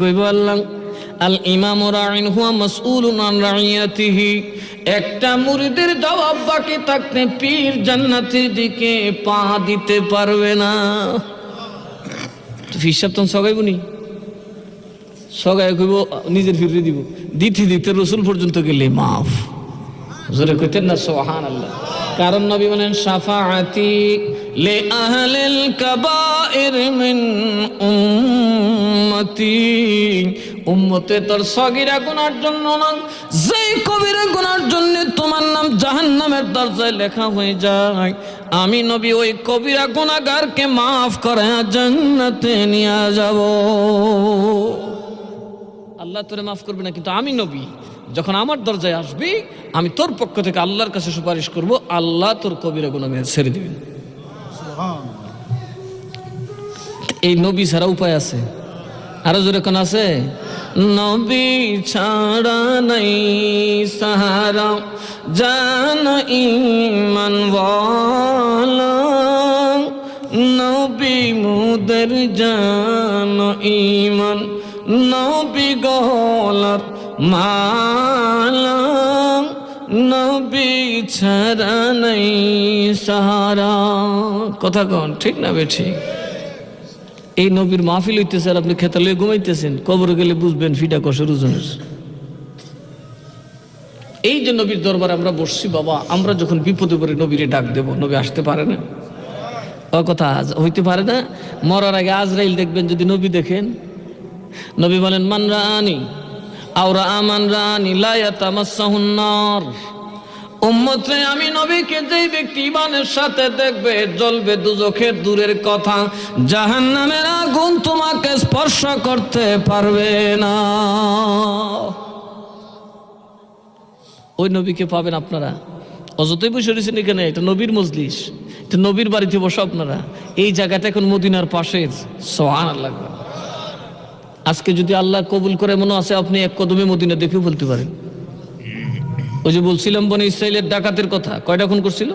কইব আল্লাহ, আল ইমাম একটা পীর দিকে পা দিতে পারবে না। সগাই কইব, নিজের ফিরে দিব। দিতে দিতে রসুল পর্যন্ত গেলে মাফ। জোরে কইতেন না সোহান আল্লাহ কারণ নবী বলেন সাফাআতি লে আহলিল কাবাইর মিন উম্মতি। তোর সগিরা গুনার জন্য না যেই কবিরা গুনার জন্য তোমার নাম জাহান্নামের দরজায় লেখা হয়ে যায়। আমি নবী ওই কবিরা গুনাহগারকে মাফ করে জান্নাতে নিয়ে যাব। আল্লাহ তোরে মাফ করবে না, কিন্তু আমি নবী, যখন আমার দরজায় আসবি, আমি তোর পক্ষ থেকে আল্লাহর কাছে সুপারিশ করব, আল্লাহ তোর কবিরা গুণা ছেড়ে দিবেন। এই নবী ছাড়া উপায় আছে? আরও জোরে কোন আছে? নবী ছাড়া নাই সাহারা, জান ইমান নবী মুদের জান ইমান নবী গলার মালা। নবী ছাড়া নাই সাহারা। কথা কন, ঠিক না বে ঠিক? এই নবীর মাহফিল হইতেছে আর আপনি খেতা লয়ে ঘুমাইতেছেন, কবর গেলে বুঝবেন ফিটা কষের ওজনের এই যে নবীর দরবার আমরা বসছি, বাবা, আমরা যখন বিপদে পড়ে নবীরে ডাক দেব, নবী আসতে পারে না। ও কথা হইতে পারে না? মরার আগে আজরাইল দেখবেন যদি নবী দেখেন। নবী বলেন, মান রানি আওরা আমান রানি লায়াতামাসাহুন্নার উম্মতে, আমি নবীকে যেই ব্যক্তি ইমানের সাথে দেখবে, জ্বলবে দুজখের দূরের কথা, জাহান্নামের আগুন তোমাকে স্পর্শ করতে পারবে না। ওই নবীকে পাবেন আপনারা। অযথই বসে রয়েছেন এখানে, এটা নবীর মজলিস, এটা নবীর বাড়িতে বসো আপনারা। এই জায়গাটা এখন মদিনার পাশে সোহান আল্লাহ আজকে যদি আল্লাহ কবুল করে মনে আছে, আপনি এক কদমে মদিনা দেখে বলতে পারেন। ওই যে বলছিলাম বনে ইসরায়েলের ডাকাতের কথা, কয়টা খুন করছিল?